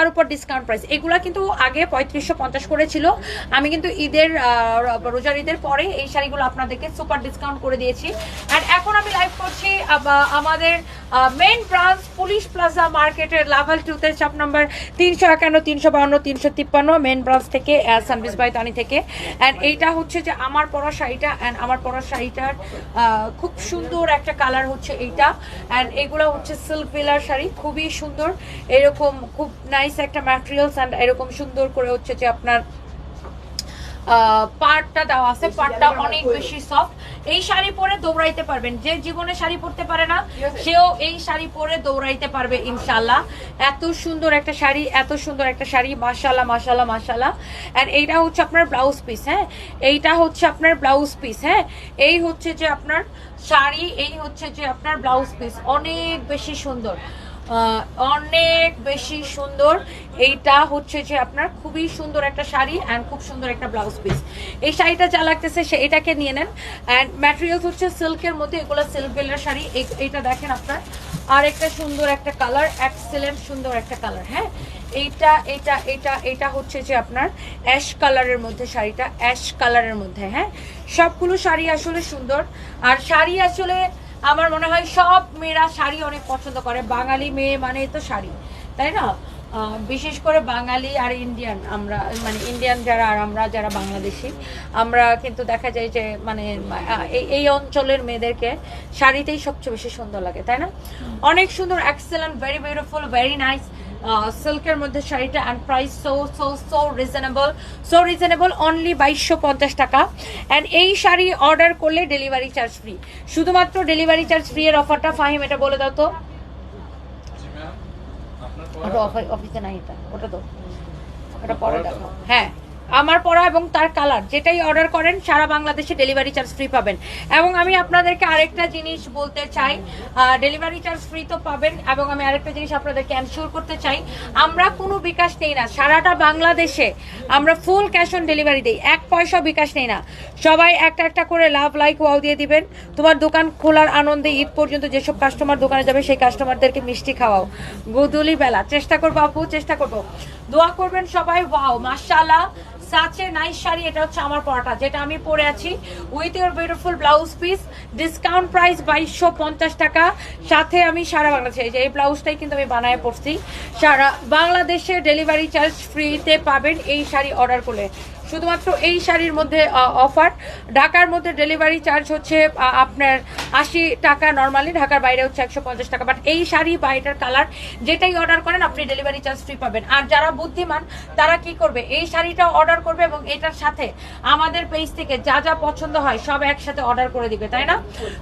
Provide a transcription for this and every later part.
তার উপর discount price এগুলা কিন্তু আগে পঁয়ত্রিশশো পঞ্চাশ করে ছিল আমি কিন্তু ঈদের রোজার ঈদের পরে এই শাড়িগুলো আপনাদেরকে সুপার ডিসকাউন্ট করে দিয়েছি। অ্যান্ড এখন আমি লাইভ করছি আমাদের মেন ব্রাঞ্চ পুলিশ প্লাজা মার্কেটের লাভাল টুতে চাপ নাম্বার তিনশো একান্ন, তিনশো বাউন্ন, তিনশো তিপ্পান্ন, মেন ব্রাঞ্চ থেকে সানবিস বাই তানি থেকে। অ্যান্ড এইটা হচ্ছে যে আমার পরা শাড়িটা অ্যান্ড আমার পরা শাড়িটার খুব সুন্দর একটা কালার হচ্ছে এইটা। অ্যান্ড এগুলো হচ্ছে সিল্ক বিলার শাড়ি, খুবই সুন্দর। এরকম খুব নাইস একটা ম্যাটেরিয়ালস অ্যান্ড এরকম সুন্দর করে হচ্ছে যে আপনার পার্টটা দেওয়া আছে। পার্টটা অনেক বেশি সফট এই শাড়ি পরে দৌড়াইতে পারবেন যে জীবনে শাড়ি পরতে পারে না সেও এই শাড়ি পরে দৌড়াইতে পারবে ইনশাল্লাহ এত সুন্দর একটা শাড়ি এত সুন্দর একটা শাড়ি মাশাল্লাহ মাশাল্লাহ মাশাল্লাহ অ্যান্ড এইটা হচ্ছে আপনার ব্লাউজ পিস হ্যাঁ? এইটা হচ্ছে আপনার ব্লাউজ পিস হ্যাঁ? এই হচ্ছে যে আপনার শাড়ি এই হচ্ছে যে আপনার ব্লাউজ পিস অনেক বেশি সুন্দর। অনেক বেশি সুন্দর। এইটা হচ্ছে যে আপনার খুবই সুন্দর একটা শাড়ি অ্যান্ড খুব সুন্দর একটা ব্লাউজ পিস এই শাড়িটা যা লাগতেছে সে এটাকে নিয়ে নেন। অ্যান্ড ম্যাটেরিয়ালস হচ্ছে সিল্কের মধ্যে, এগুলো সিল্ক বেলের শাড়ি। এই- এইটা দেখেন আপনার। আর একটা সুন্দর একটা কালার এক্সেলেন্ট সুন্দর একটা কালার হ্যাঁ? এইটা এটা এটা এটা হচ্ছে যে আপনার অ্যাশ কালারের মধ্যে শাড়িটা অ্যাশ কালারের মধ্যে হ্যাঁ? সবগুলো শাড়ি আসলে সুন্দর। আর শাড়ি আসলে আমার মনে হয় সব মেয়েরা শাড়ি অনেক পছন্দ করে। বাঙালি মেয়ে মানে তো শাড়ি তাই না? বিশেষ করে বাঙালি আর ইন্ডিয়ান আমরা মানে ইন্ডিয়ান যারা আর আমরা যারা বাংলাদেশি আমরা কিন্তু দেখা যায় যে মানে এই এই অঞ্চলের মেয়েদেরকে শাড়িতেই সবচেয়ে বেশি সুন্দর লাগে তাই না? অনেক সুন্দর excellent very beautiful very nice সিল্কের মধ্যে শাড়িটা and price so so so reasonable so reasonable only বাইশশো পঞ্চাশ টাকা। অ্যান্ড এই শাড়ি অর্ডার করলে ডেলিভারি চার্জ ফ্রি শুধুমাত্র ডেলিভারি চার্জ ফ্রি এর অফারটা ফাহিম এটা বলে দাও তো। ওটা অফ- অফিসে নাই এটা। ওটা তো ওটা পরে দেখো হ্যাঁ। আমার পরা এবং তার কালার যেটাই অর্ডার করেন, সারা বাংলাদেশে ডেলিভারি চার্জ ফ্রি পাবেন। এবং আমি আপনাদেরকে আরেকটা জিনিস বলতে চাই ডেলিভারি চার্জ ফ্রি তো পাবেন, এবং আমি আরেকটা জিনিস আপনাদেরকে এনশিওর করতে চাই, আমরা কোনো বিকাশ নেই না, সারাটা বাংলাদেশে আমরা ফুল ক্যাশ অন ডেলিভারি দিই, এক পয়সা বিকাশ নেই না। সবাই একটা একটা করে লাভ লাইক ওয়াও দিয়ে দিবেন, তোমার দোকান খোলার আনন্দে ঈদ পর্যন্ত যেসব কাস্টমার দোকানে যাবে, সেই কাস্টমারদেরকে মিষ্টি খাওয়াও। গোধূলি বেলা, চেষ্টা করব আপু, চেষ্টা করব। দোয়া করবেন সবাই ওয়াও মাশাআল্লাহ। সাচে নাইস শাড়ি, এটা হচ্ছে আমার পরাটা, যেটা আমি পরে আছি with your beautiful blouse piece discount price বাইশশো পঞ্চাশ টাকা। সাথে আমি সারা বাংলাদেশে, এই যে এই ব্লাউজটাই কিন্তু আমি বানায় পড়ছি সারা বাংলাদেশে ডেলিভারি চার্জ ফ্রিতে পাবেন এই শাড়ি অর্ডার করলে। শুধুমাত্র এই শাড়ির মধ্যে অফার ঢাকার মধ্যে ডেলিভারি চার্জ হচ্ছে আপনার আশি টাকা নর্মালি ঢাকার বাইরে হচ্ছে একশো পঞ্চাশ টাকা। বাট এই শাড়ি বা এটার কালার যেটাই অর্ডার করেন, আপনি ডেলিভারি চার্জ ফ্রি পাবেন। আর যারা বুদ্ধিমান, তারা কি করবে? এই শাড়িটা অর্ডার করবে এবং এটার সাথে আমাদের পেজ থেকে যা যা পছন্দ হয়, সব একসাথে অর্ডার করে দিবে, তাই না?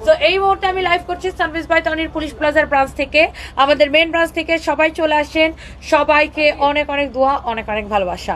তো এই মুহূর্তে আমি লাইভ করছি সার্ভিস বাই তনির পুলিশ প্লাজার ব্রাঞ্চ থেকে। আমাদের মেন ব্রাঞ্চ থেকে সবাই চলে আসেন। সবাইকে অনেক অনেক দোয়া, অনেক অনেক ভালোবাসা।